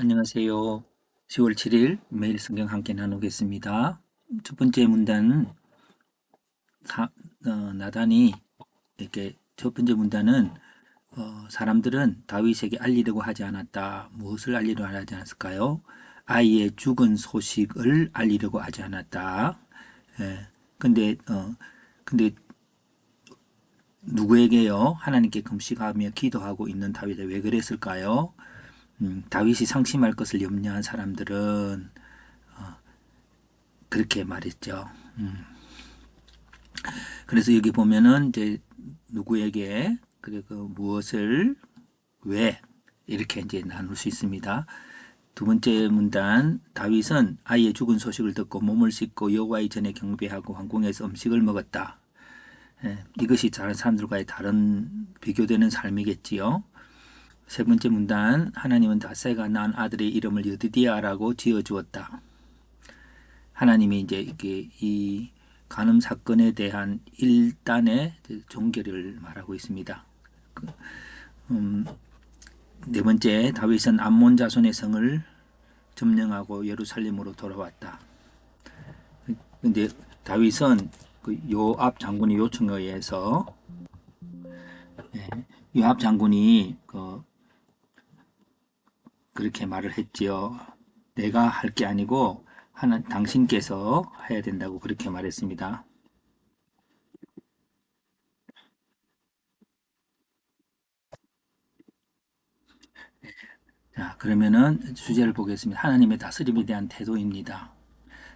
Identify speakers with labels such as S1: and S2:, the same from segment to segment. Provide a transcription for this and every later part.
S1: 안녕하세요. 10월 7일 매일 성경 함께 나누겠습니다. 첫 번째 문단은 사- 어, 나단이 이렇게 첫 번째 문단은 어, 사람들은 다윗에게 알리려고 하지 않았다. 무엇을 알리려고 하지 않았을까요? 아이의 죽은 소식을 알리려고 하지 않았다. 예. 근데 어 근데 누구에게요? 하나님께 금식하며 기도하고 있는 다윗에 왜 그랬을까요? 음, 다윗이 상심할 것을 염려한 사람들은 어, 그렇게 말했죠. 음. 그래서 여기 보면은 이제 누구에게 그리고 무엇을 왜 이렇게 이제 나눌 수 있습니다. 두 번째 문단 다윗은 아이의 죽은 소식을 듣고 몸을 씻고 여호와의 전에 경배하고 황궁에서 음식을 먹었다. 예, 이것이 다른 사람들과의 다른 비교되는 삶이겠지요. 세 번째 문단 하나님은 다세가 낳은 아들의 이름을 여드디아라고 지어 주었다. 하나님이 이제 이게 이 간음 사건에 대한 일단의 종결을 말하고 있습니다. 그, 음, 네 번째 다윗은 암몬 자손의 성을 점령하고 예루살렘으로 돌아왔다. 근데 다윗은 그 요압 장군의 요청에 의해서 예, 요압 장군이 그 그렇게 말을 했지요. 내가 할 게 아니고 하나 당신께서 해야 된다고 그렇게 말했습니다. 자, 그러면은 주제를 보겠습니다. 하나님의 다스림에 대한 태도입니다.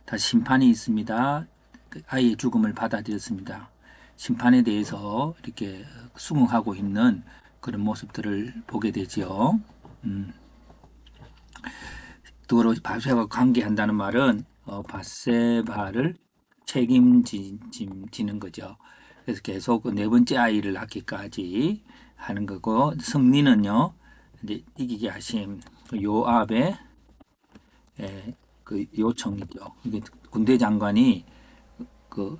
S1: 다 심판이 있습니다. 그 아이의 죽음을 받아들였습니다. 심판에 대해서 이렇게 수긍하고 있는 그런 모습들을 보게 되지요. 음. 또 바세바와 관계한다는 말은 어, 바세바를 책임지는 거죠. 그래서 계속 그네 번째 아이를 낳기까지 하는 거고 승리는요. 이제 이기게 하신 그 요압의 예, 그 요청이죠. 이게 군대 장관이 그,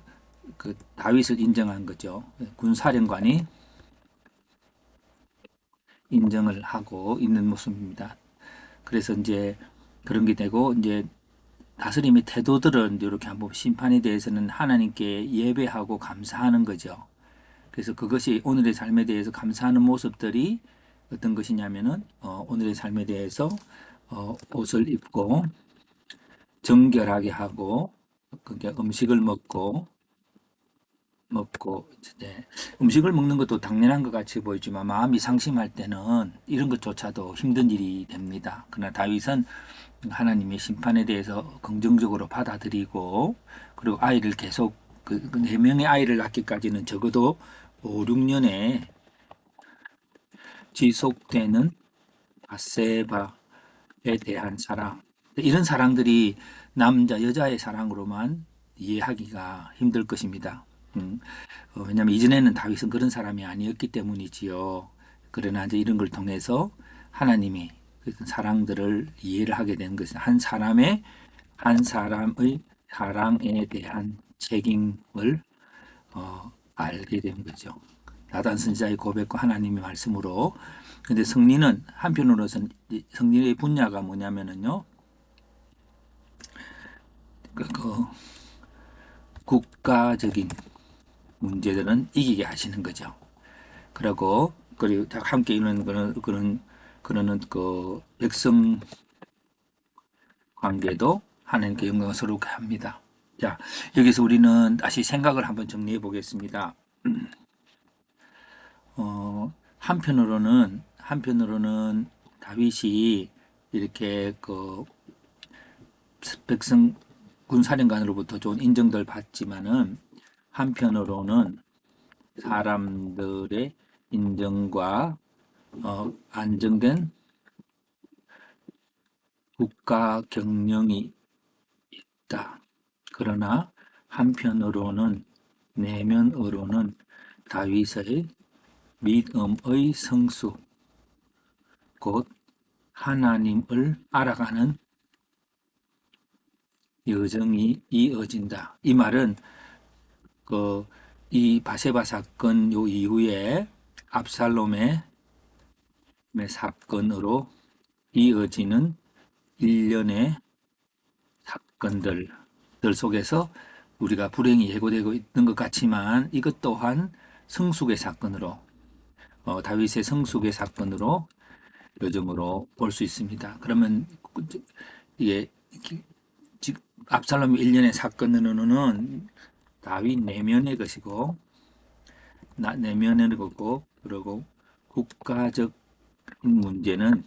S1: 그 다윗을 인정한 거죠. 군사령관이 인정을 하고 있는 모습입니다. 그래서 이제 그런 게 되고 이제 다스림의 태도들은 이렇게 한번 심판에 대해서는 하나님께 예배하고 감사하는 거죠. 그래서 그것이 오늘의 삶에 대해서 감사하는 모습들이 어떤 것이냐면은 어, 오늘의 삶에 대해서 어, 옷을 입고 정결하게 하고 그게 음식을 먹고 먹고 이제 음식을 먹는 것도 당연한 것 같이 보이지만 마음이 상심할 때는 이런 것조차도 힘든 일이 됩니다. 그러나 다윗은 하나님의 심판에 대해서 긍정적으로 받아들이고 그리고 아이를 계속 그네 명의 아이를 낳기까지는 적어도 5, 6년에 지속되는 바세바에 대한 사랑 이런 사랑들이 남자 여자의 사랑으로만 이해하기가 힘들 것입니다. 음, 어, 왜냐하면 이전에는 다윗은 그런 사람이 아니었기 때문이지요. 그러나 이제 이런 걸 통해서 하나님이 그 사랑들을 이해를 하게 된 것은 한 사람의 한 사람의 사랑에 대한 책임을 어, 알게 된 거죠. 나단 선지자의 고백과 하나님의 말씀으로. 근데 성리는 한편으로서는 성리의 분야가 뭐냐면은요. 그, 그 국가적인 문제들은 이기게 하시는 거죠. 그리고 그리고 다 함께 있는 그런 그런 그러는 그 백성 관계도 하나님께 영광스럽게 합니다. 자, 여기서 우리는 다시 생각을 한번 정리해 보겠습니다. 어, 한편으로는 한편으로는 다윗이 이렇게 그 백성 군사령관으로부터 좋은 인정들 받지만은 한편으로는 사람들의 인정과 어, 안정된 국가 경영이 있다. 그러나 한편으로는 내면으로는 다윗의 믿음의 성수, 곧 하나님을 알아가는 여정이 이어진다. 이 말은 그 이 바세바 사건 요 이후에 압살롬의 사건으로 이어지는 일련의 사건들 들 속에서 우리가 불행이 예고되고 있는 것 같지만 이것 또한 성숙의 사건으로 어, 다윗의 성숙의 사건으로 요즘으로 볼 수 있습니다. 그러면 이게 압살롬 일련의 사건으로는 다윗 내면의 것이고 나 내면의 거고 그리고 국가적 문제는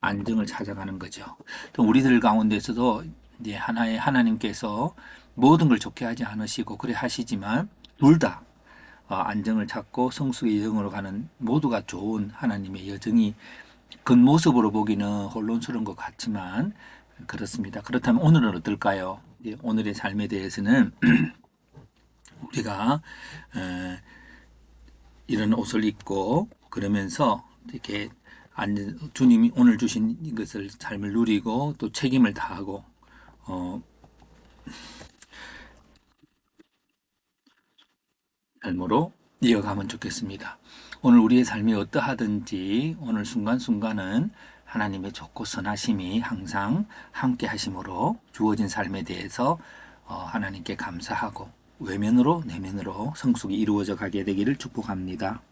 S1: 안정을 찾아가는 거죠. 또 우리들 가운데서도 이제 하나의 하나님께서 모든 걸 좋게 하지 않으시고 그래 하시지만 둘다 어, 안정을 찾고 성숙의 여정으로 가는 모두가 좋은 하나님의 여정이 겉모습으로 보기는 혼론스러운 것 같지만 그렇습니다. 그렇다면 오늘은 어떨까요? 오늘의 삶에 대해서는 우리가 에, 이런 옷을 입고 그러면서 이렇게 안- 주님이 오늘 주신 이것을 삶을 누리고 또 책임을 다하고 어, 삶으로 이어가면 좋겠습니다. 오늘 우리의 삶이 어떠하든지 오늘 순간순간은 하나님의 좋고 선하심이 항상 함께 하심으로 주어진 삶에 대해서 어, 하나님께 감사하고 외면으로 내면으로 성숙이 이루어져 가게 되기를 축복합니다.